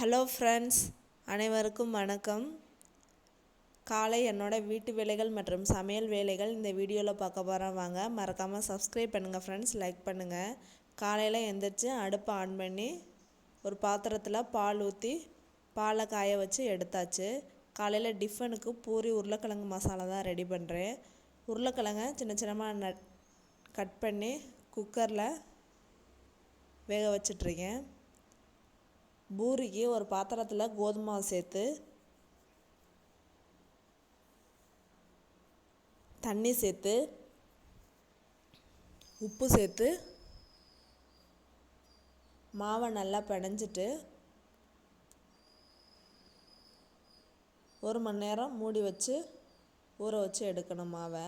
Hello friends அனைவருக்கும் வணக்கம். காலை என்னோட வீட்டு வேலைகள் மற்றும் சமையல் வேலைகள் இந்த வீடியோவில் பார்க்க போகிறோம் வாங்க மறக்காமல் சப்ஸ்கிரைப் பண்ணுங்கள் ஃப்ரெண்ட்ஸ் லைக் பண்ணுங்கள் காலையில் எந்திரிச்சு அடுப்பை ஆன் பண்ணி ஒரு பாத்திரத்தில் பால் ஊற்றி பாலை காய வச்சு எடுத்தாச்சு. காலையில் டிஃபனுக்கு பூரி உருளைக்கிழங்கு மசாலா தான் ரெடி பண்ணுறேன் உருளைக்கிழங்க சின்ன சின்னமாக நட் கட் பண்ணி குக்கரில் வேக வச்சிட்ருக்கேன் பூரிக்கு ஒரு பாத்திரத்தில் கோதுமை சேர்த்து தண்ணி சேர்த்து உப்பு சேர்த்து மாவை நல்லா பிணைஞ்சிட்டு ஒரு மணி நேரம் மூடி வச்சு ஊற வச்சு எடுக்கணும் மாவை.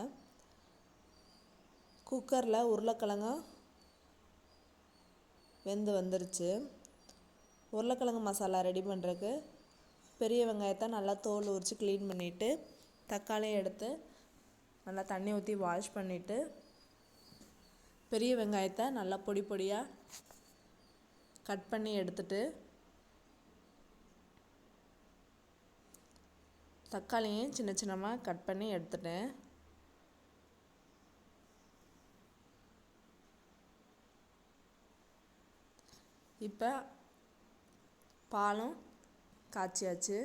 குக்கரில் உருளைக்கிழங்கும் வெந்து வந்துருச்சு. உருளைக்கிழங்கு மசாலா ரெடி பண்ணுறதுக்கு பெரிய வெங்காயத்தை நல்லா தோல் உரித்து க்ளீன் பண்ணிவிட்டு தக்காளியை எடுத்து நல்லா தண்ணி ஊற்றி வாஷ் பண்ணிவிட்டு பெரிய வெங்காயத்தை நல்லா பொடி பொடியாக கட் பண்ணி எடுத்துட்டு தக்காளியும் சின்ன சின்னமாக கட் பண்ணி எடுத்துட்டேன். இப்போ பாலும் காய்ச்சியாச்சு.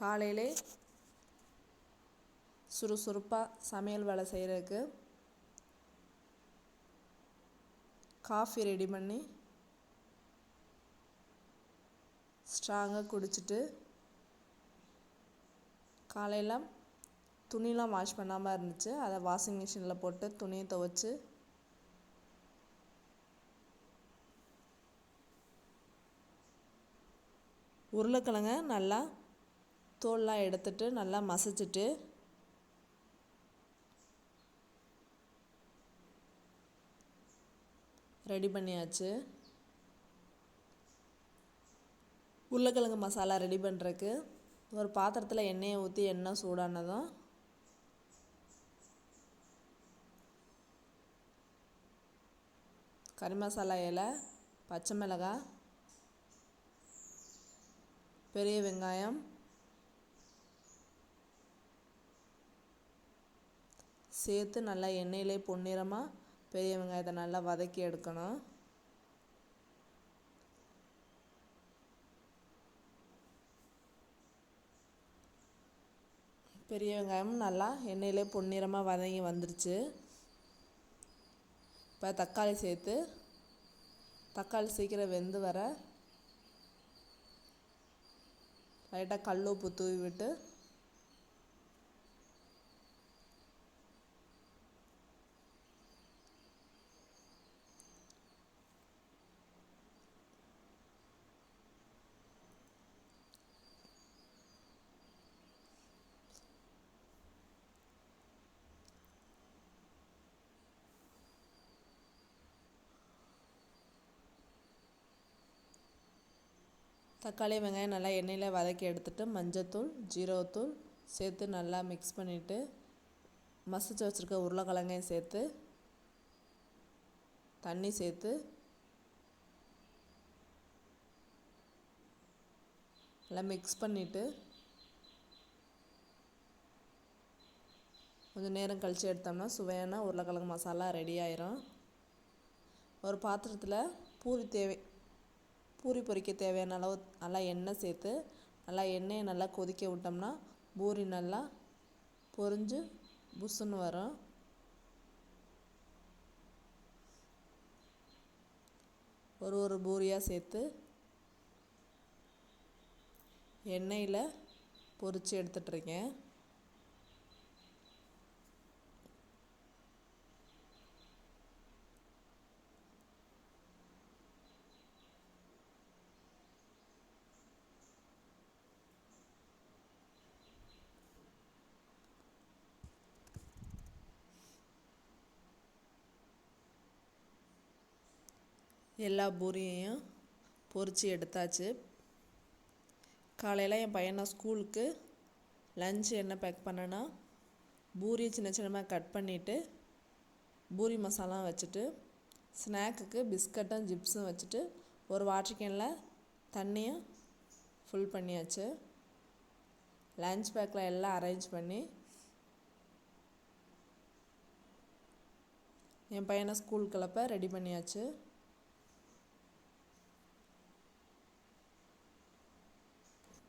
காலையிலே சுறுசுறுப்பாக சமையல் வேலை செய்கிறதுக்கு காஃபி ரெடி பண்ணி ஸ்ட்ராங்காக குடிச்சிட்டு காலையில் துணிலாம் வாஷ் பண்ணாமல் இருந்துச்சு. அதை வாஷிங் மிஷினில் போட்டு துணியை துவைச்சி உருளைக்கிழங்க நல்லா தோல்லாம் எடுத்துட்டு நல்லா மசிச்சுட்டு ரெடி பண்ணியாச்சு. உருளைக்கிழங்கு மசாலா ரெடி பண்ணுறக்கு ஒரு பாத்திரத்தில் எண்ணெயை ஊற்றி எண்ணெய் சூடானதும் கறி மசாலா இலை பச்சை மிளகாய் பெரிய வெங்காயம். சேர்த்து நல்லா எண்ணெயிலே பொன்னிறமாக பெரிய வெங்காயத்தை நல்லா வதக்கி எடுக்கணும். பெரிய வெங்காயமும் நல்லா எண்ணெயிலே பொன்னிறமாக வதங்கி வந்துருச்சு. இப்போ தக்காளி சேர்த்து தக்காளி சீக்கிரம் வெந்து வர லைட்டாக கல் உப்பு தக்காளி வெங்காயம் நல்லா எண்ணெயில் வதக்கி எடுத்துகிட்டு மஞ்சத்தூள் ஜீரகத்தூள் சேர்த்து நல்லா மிக்ஸ் பண்ணிவிட்டு மசிச்சு வச்சுருக்க உருளைக்கிழங்கையும் சேர்த்து தண்ணி சேர்த்து நல்லா மிக்ஸ் பண்ணிவிட்டு கொஞ்சம் நேரம் கழித்து எடுத்தோம்னா சுவையான உருளைக்கிழங்கு மசாலா ரெடி ஆயிரும். ஒரு பாத்திரத்தில் பூரி தேவை பூரி பொரிக்க தேவையான அளவு நல்லா எண்ணெய் சேர்த்து நல்லா எண்ணெயை நல்லா கொதிக்க விட்டோம்னா பூரி நல்லா பொரிஞ்சு புஷ்ஷுன்னு வரும். ஒரு ஒரு பூரியாக சேர்த்து எண்ணெயில் பொரித்து எடுத்துட்ருக்கேன் எல்லா பூரியையும் பொரித்து எடுத்தாச்சு. காலையில் என் பையனை ஸ்கூலுக்கு லஞ்ச் என்ன பேக் பண்ணேன்னா பூரி சின்ன சின்னமாக கட் பண்ணிவிட்டு பூரி மசாலா வச்சுட்டு ஸ்நாக்குக்கு பிஸ்கட்டும் ஜிப்ஸும் வச்சுட்டு ஒரு வாட்டர் கேனில் தண்ணியும் ஃபுல் பண்ணியாச்சு. லஞ்ச் பேக்கில் எல்லாம் அரேஞ்ச் பண்ணி என் பையனை ஸ்கூல் கிளப்ப ரெடி பண்ணியாச்சு.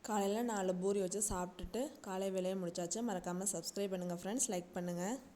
காலையில் நாலு பூரி வச்சு சாப்பிட்டுட்டு காலை வேலையை முடிச்சாச்சு. மறக்காமல் சப்ஸ்கிரைப் பண்ணுங்கள் ஃப்ரெண்ட்ஸ் லைக் பண்ணுங்கள்